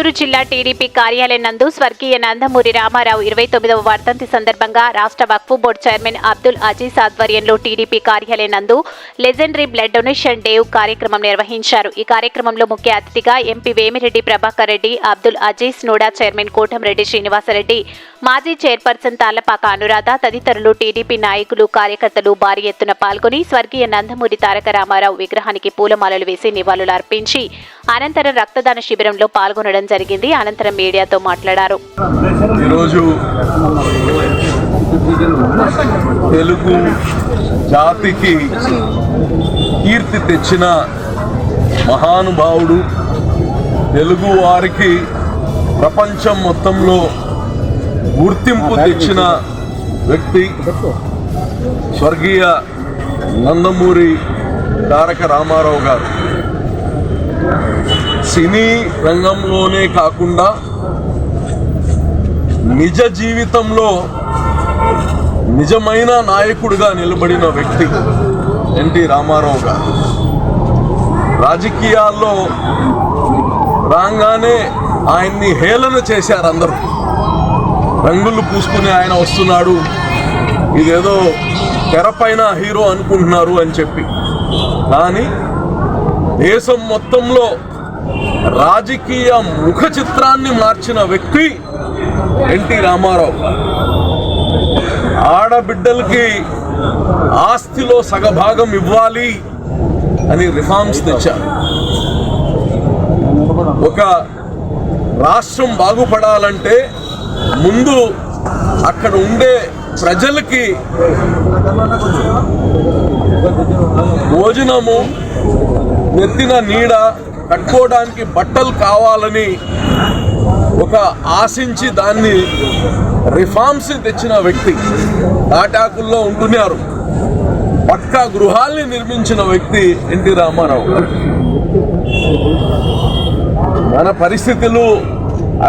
నెల్లూరు జిల్లా టీడీపీ కార్యాలయం నందు స్వర్గీయ నందమూరి రామారావు ఇరవై తొమ్మిదవ వర్ధంతి సందర్భంగా రాష్ట్ర వక్ఫ్ బోర్డు చైర్మన్ అబ్దుల్ అజీజ్ ఆధ్వర్యంలో టీడీపీ కార్యాలయం నందు లెజెండరీ బ్లడ్ డొనేషన్ డేవ్ కార్యక్రమం నిర్వహించారు. ఈ కార్యక్రమంలో ముఖ్య అతిథిగా MP Vemireddy Prabhakar Reddy Abdul Aziz NUDA chairman Kotamreddy Srinivasareddy మాజీ చైర్పర్సన్ తాళ్ళపాక అనురాధ తదితరులు టీడీపీ నాయకులు కార్యకర్తలు భారీ ఎత్తున పాల్గొని స్వర్గీయ నందమూరి తారక రామారావు విగ్రహానికి పూలమాలలు వేసి నివాళులు అర్పించి అనంతరం రక్తదాన శిబిరంలో పాల్గొనడం జరిగింది. అనంతరం మీడియాతో మాట్లాడారు. ఈరోజు తెలుగు జాతికి కీర్తి తెచ్చిన మహానుభావుడు తెలుగు వారికి ప్రపంచం మొత్తంలో గుర్తింపు తెచ్చిన వ్యక్తి స్వర్గీయ నందమూరి తారక రామారావు గారు. సినీ రంగంలోనే కాకుండా నిజ జీవితంలో నిజమైన నాయకుడిగా నిలబడిన వ్యక్తి ఎన్టీ రామారావు గారు. రాజకీయాల్లో రాగానే ఆయన్ని హేళన చేశారు అందరూ. రంగులు పూసుకుని ఆయన వస్తున్నాడు. ఇదేదో తెరపైన హీరో అనుకుంటున్నారు అని చెప్పి. కానీ దేశం మొత్తంలో రాజకీయ ముఖ చిత్రాన్ని మార్చిన వ్యక్తి ఎన్టీ రామారావు. ఆడబిడ్డలకి ఆస్తిలో సగభాగం ఇవ్వాలి అని రిఫార్మ్స్ తెచ్చారు. ఒక రాష్ట్రం బాగుపడాలంటే ముందు అక్కడ ఉండే ప్రజలకి భోజనము నెత్తిన నీడ కట్టుకోవడానికి బట్టలు కావాలని ఒక ఆశించి దాన్ని రిఫార్మ్స్ తెచ్చిన వ్యక్తి తాటాకుల్లో ఉంటున్నారు. పక్కా గృహాల్ని నిర్మించిన వ్యక్తి ఎన్టీ రామారావు. మన పరిస్థితులు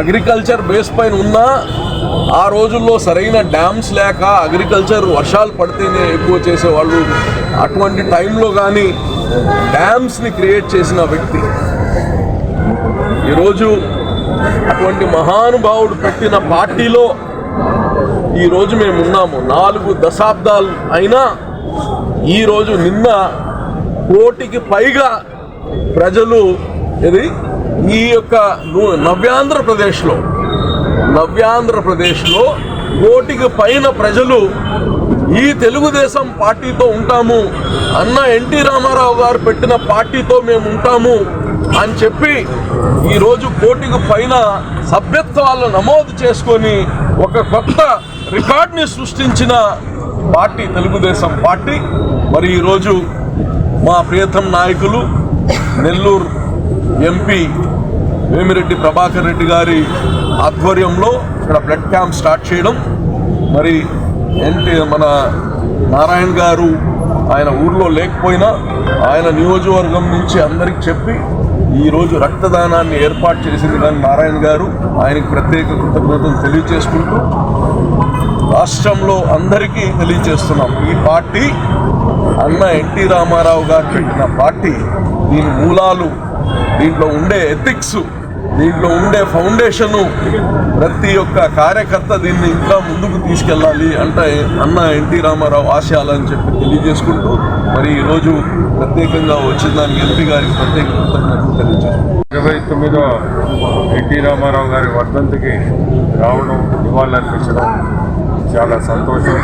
అగ్రికల్చర్ బేస్ పైన ఉన్నా ఆ రోజుల్లో సరైన డ్యామ్స్ లేక అగ్రికల్చర్ వర్షాలు పడితేనే ఎక్కువ చేసేవాళ్ళు. అటువంటి టైంలో కానీ డ్యామ్స్ని క్రియేట్ చేసిన వ్యక్తి. ఈరోజు అటువంటి మహానుభావుడు పెట్టిన పార్టీలో ఈరోజు మేము ఉన్నాము నాలుగు దశాబ్దాలు అయినా ఈరోజు నిన్న కోటికి పైగా ప్రజలు ఇది ఈ యొక్క నవ్యాంధ్రప్రదేశ్లో నవ్యాంధ్రప్రదేశ్లో కోటికి పైన ప్రజలు ఈ తెలుగుదేశం పార్టీతో ఉంటాము. అన్న ఎన్టీ రామారావు గారు పెట్టిన పార్టీతో మేము ఉంటాము అని చెప్పి ఈరోజు కోటికి పైన సభ్యత్వాలు నమోదు చేసుకొని ఒక కొత్త రికార్డ్ని సృష్టించిన పార్టీ తెలుగుదేశం పార్టీ. మరి ఈరోజు మా ప్రియతం నాయకులు నెల్లూరు ఎంపీ వేమిరెడ్డి ప్రభాకర్ రెడ్డి గారి ఆధ్వర్యంలో ఇక్కడ బ్లడ్ క్యాంప్ స్టార్ట్ చేయడం. మరి ఎన్టీ మన నారాయణ గారు ఆయన ఊర్లో లేకపోయినా ఆయన నియోజకవర్గం నుంచి అందరికి చెప్పి ఈరోజు రక్తదానాన్ని ఏర్పాటు చేసింది కానీ నారాయణ గారు. ఆయనకి ప్రత్యేక కృతజ్ఞతలు తెలియజేసుకుంటూ రాష్ట్రంలో అందరికీ తెలియజేస్తున్నాం. ఈ పార్టీ అన్న ఎన్టీ రామారావు గారు పెట్టిన పార్టీ. దీని మూలాలు దీంట్లో ఉండే ఎథిక్స్ దీంట్లో ఉండే ఫౌండేషను ప్రతి ఒక్క కార్యకర్త దీన్ని ఇంకా ముందుకు తీసుకెళ్ళాలి అంటే అన్న ఎన్టీ రామారావు ఆశయాలని చెప్పి తెలియజేసుకుంటూ మరి ఈరోజు ప్రత్యేకంగా వచ్చిన దానికి ఎంపీ గారికి ప్రత్యేక కృతజ్ఞతలు తెలియజేస్తున్నాం. ఇరవై తొమ్మిదో ఎన్టీ రామారావు గారి వర్ధంతికి రావడం నివాళులర్పించడం చాలా సంతోషం.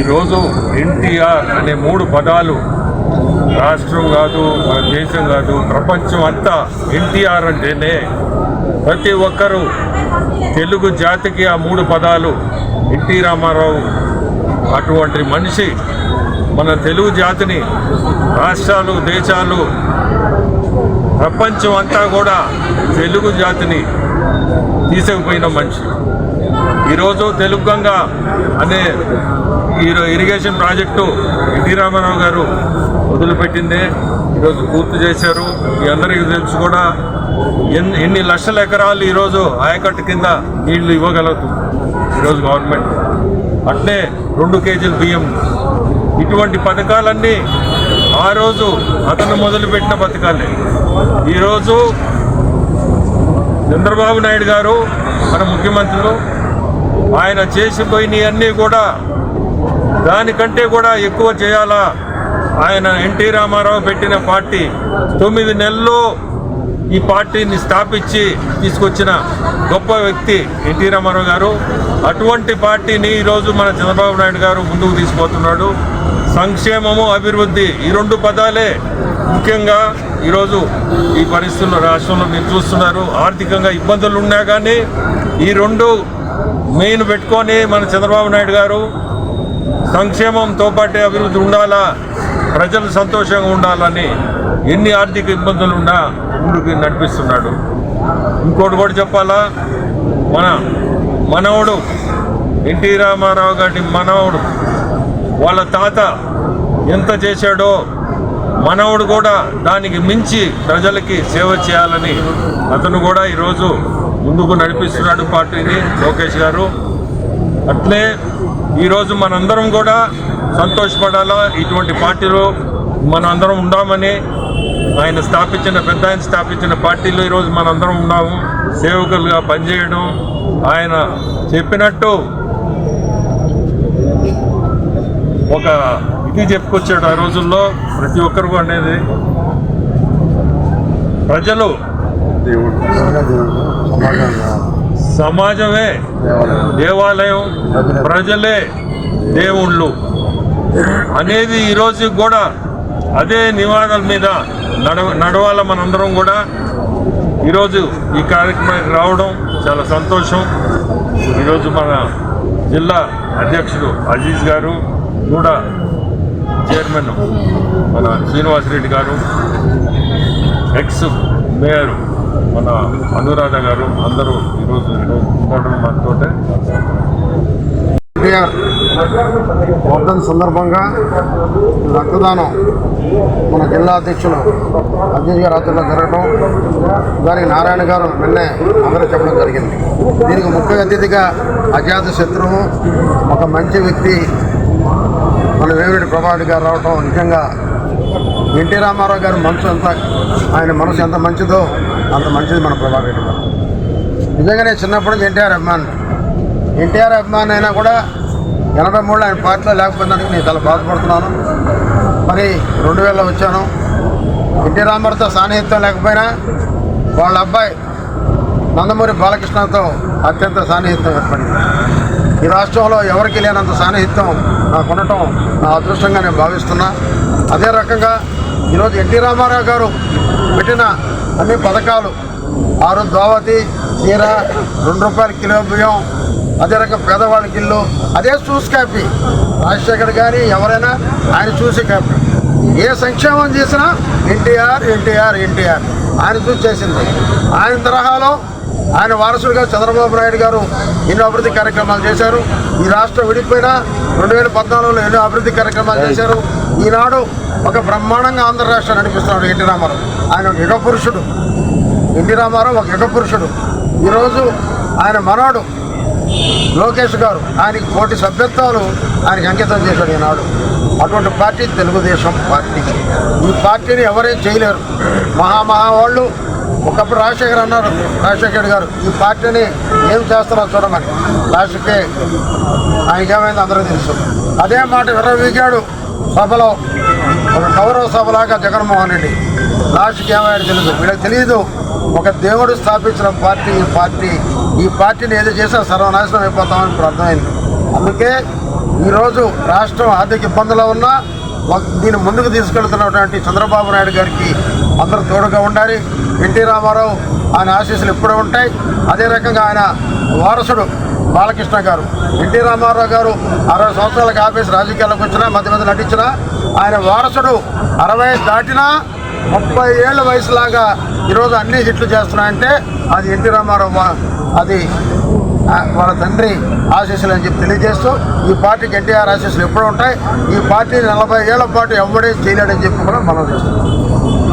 ఈరోజు ఎన్టీఆర్ అనే మూడు పదాలు రాష్ట్రం కాదు మన దేశం కాదు ప్రపంచం అంతా ఎన్టీఆర్ అంటేనే ప్రతి ఒక్కరూ తెలుగు జాతికి ఆ మూడు పదాలు ఎన్టీ రామారావు అటువంటి మనిషి. మన తెలుగు జాతిని రాష్ట్రాలు దేశాలు ప్రపంచం అంతా కూడా తెలుగు జాతిని తీసుకుపోయిన మనిషి. ఈరోజు తెలుగు గంగ అనే ఈ ఇరిగేషన్ ప్రాజెక్టు ఎన్టీ రామారావు గారు మొదలుపెట్టిందే ఈరోజు పూర్తి చేశారు. మీ అందరికీ తెలుసు కూడా ఎన్ని ఎన్ని లక్షల ఎకరాలు ఈరోజు ఆయకట్టు కింద నీళ్ళు ఇవ్వగలదు ఈరోజు గవర్నమెంట్. అట్లే రెండు కేజీల బియ్యం. ఇటువంటి పథకాలన్నీ ఆ రోజు అతను మొదలుపెట్టిన పథకాలే. ఈరోజు చంద్రబాబు నాయుడు గారు మన ముఖ్యమంత్రులు ఆయన చేసిపోయినవన్నీ కూడా దానికంటే కూడా ఎక్కువ చేయాలా ఆయన ఎన్టీ రామారావు పెట్టిన పార్టీ తొమ్మిది నెలల్లో ఈ పార్టీని స్థాపించి తీసుకొచ్చిన గొప్ప వ్యక్తి ఎన్టీ రామారావు గారు. అటువంటి పార్టీని ఈరోజు మన చంద్రబాబు నాయుడు గారు ముందుకు తీసుకుపోతున్నాడు. సంక్షేమము అభివృద్ధి ఈ రెండు పదాలే ముఖ్యంగా ఈరోజు ఈ పరిస్థితుల్లో రాష్ట్రంలో మీరు చూస్తున్నారు. ఆర్థికంగా ఇబ్బందులు ఉన్నా కానీ ఈ రెండు మెయిన్ పెట్టుకొని మన చంద్రబాబు నాయుడు గారు సంక్షేమంతో పాటే అభివృద్ధి ఉండాలా ప్రజలు సంతోషంగా ఉండాలని ఎన్ని ఆర్థిక ఇబ్బందులు ఉన్నా ముందుకు నడిపిస్తున్నాడు. ఇంకోటి కూడా చెప్పాలా? మన మనవడు ఎన్టీ రామారావు గారి మనవడు వాళ్ళ తాత ఎంత చేశాడో మనవడు కూడా దానికి మించి ప్రజలకి సేవ చేయాలని అతను కూడా ఈరోజు ముందుకు నడిపిస్తున్నాడు పార్టీని. లోకేష్ గారు అట్లే ఈరోజు మనందరం కూడా సంతోషపడాలా? ఇటువంటి పార్టీలో మనం అందరం ఉండామని ఆయన స్థాపించిన పెద్ద ఆయన స్థాపించిన పార్టీలో ఈరోజు మనందరం ఉన్నాము. సేవకులుగా పనిచేయడం ఆయన చెప్పినట్టు ఒక ఇది చెప్పుకొచ్చాడు ఆ రోజుల్లో ప్రతి ఒక్కరు అనేది. ప్రజలు సమాజమే దేవాలయం ప్రజలే దేవుళ్ళు. అనేది ఈరోజు కూడా అదే నివాదాల మీద నడవ నడవాల మనందరం కూడా ఈరోజు ఈ కార్యక్రమానికి రావడం చాలా సంతోషం. ఈరోజు మన జిల్లా అధ్యక్షుడు అజీజ్ గారు కూడా చైర్మన్ మన శ్రీనివాసరెడ్డి గారు ఎక్స్ మేయర్ మన అనురాధ గారు అందరూ ఈరోజు ఉండడం మనతోటే వర్ధన్ సందర్భంగా రక్తదానం మన జిల్లా అధ్యక్షులు అధ్యక్ష గారి ఆధ్వర్యంలో జరగడం దానికి నారాయణ గారు నిన్నే అందరూ చెప్పడం జరిగింది. దీనికి ముఖ్య అతిథిగా అజాత శత్రువు ఒక మంచి వ్యక్తి మన వేమిరెడ్డి ప్రభాకర్ గారు రావడం నిజంగా ఎన్టీ రామారావు గారి మనసు ఎంత ఆయన మనసు ఎంత మంచిదో అంత మంచిది మన ప్రభాకర్ గారు. నిజంగానే చిన్నప్పటి నుంచి ఎన్టీఆర్ అభిమాన్. ఎన్టీఆర్ అభిమాన్ అయినా కూడా ఎనభై మూడులో ఆయన పార్టీలో లేకపోయినందుకు నేను చాలా బాధపడుతున్నాను. మరి రెండు వేలలో వచ్చాను. ఎన్టీ రామారావుతో సాన్నిహిత్యం లేకపోయినా వాళ్ళ అబ్బాయి నందమూరి బాలకృష్ణతో అత్యంత సాన్నిహిత్యం ఏర్పడింది. ఈ రాష్ట్రంలో ఎవరికి లేనంత సాన్నిహిత్యం నాకు ఉండటం నా అదృష్టంగా నేను భావిస్తున్నా. అదే రకంగా ఈరోజు ఎన్టీ రామారావు గారు పెట్టిన అన్ని పథకాలు ఆరు దోవతి చీర రెండు రూపాయల కిలో బియ్యం అదే రకం పేదవాళ్ళకి ఇల్లు అదే చూసి కాపీ. రాజశేఖర్ గారి ఎవరైనా ఆయన చూసి కాపీ. ఏ సంక్షేమం చేసినా ఎన్టీఆర్ ఎన్టీఆర్ ఎన్టీఆర్. ఆయన చూసి చేసింది. ఆయన తరహాలో ఆయన వారసుడిగా చంద్రబాబు నాయుడు గారు ఎన్నో అభివృద్ధి కార్యక్రమాలు చేశారు. ఈ రాష్ట్రం విడిపోయినా రెండు వేల పద్నాలుగులో ఎన్నో అభివృద్ధి కార్యక్రమాలు చేశారు. ఈనాడు ఒక బ్రహ్మాండంగా ఆంధ్ర రాష్ట్రం నడిపిస్తున్నాడు ఎన్టీ రామారావు. ఆయన ఒక యుగ పురుషుడు ఎన్టీ రామారావు ఒక యుగ పురుషుడు ఈరోజు ఆయన మనవాడు లోకేష్ గారు ఆయనకి కోటి సభ్యత్వాలు ఆయనకి అంకితం చేశాడు ఈనాడు. అటువంటి పార్టీ తెలుగుదేశం పార్టీ. ఈ పార్టీని ఎవరేం చేయలేరు. మహామహా వాళ్ళు ఒకప్పుడు రాజశేఖర్ అన్నారు రాజశేఖర్ గారు ఈ పార్టీని ఏం చేస్తున్నారో చూడమని. లాస్ట్కి ఆయనకి ఏమైంది అందరూ తెలుసు. అదే మాట విర్రవీగాడు సభలో ఒక గౌరవ సభలాగా జగన్మోహన్ రెడ్డి లాస్ట్కి ఏమైనా తెలుసు వీళ్ళకి తెలియదు ఒక దేవుడు స్థాపించిన పార్టీ ఈ పార్టీ ఈ పార్టీని ఏది చేసినా సర్వనాశనం అయిపోతామని ఇప్పుడు అర్థమైంది. అందుకే ఈరోజు రాష్ట్రం ఆర్థిక ఇబ్బందుల్లో ఉన్నా దీన్ని ముందుకు తీసుకెళ్తున్నటువంటి చంద్రబాబు నాయుడు గారికి అందరూ తోడుగా ఉండాలి. ఎన్టీ రామారావు ఆయన ఆశీస్సులు ఎప్పుడూ ఉంటాయి. అదే రకంగా ఆయన వారసుడు బాలకృష్ణ గారు ఎన్టీ రామారావు గారు అరవై సంవత్సరాలకు ఆఫీస్ రాజకీయాలకు వచ్చినా మధ్య మధ్య నటించినా ఆయన వారసుడు అరవై దాటినా ముప్పై ఏళ్ళ వయసులాగా ఈరోజు అన్ని హిట్లు చేస్తున్నాయంటే అది ఎన్టీ రామారావు అది వాళ్ళ తండ్రి ఆశీస్సులు అని చెప్పి తెలియజేస్తూ ఈ పార్టీకి ఎన్టీఆర్ ఆశీస్సులు ఎప్పుడూ ఉంటాయి ఈ పార్టీ నలభై ఏళ్ళ పాటు ఎవడే చేయలేడని చెప్పి కూడా మనం చేస్తున్నాం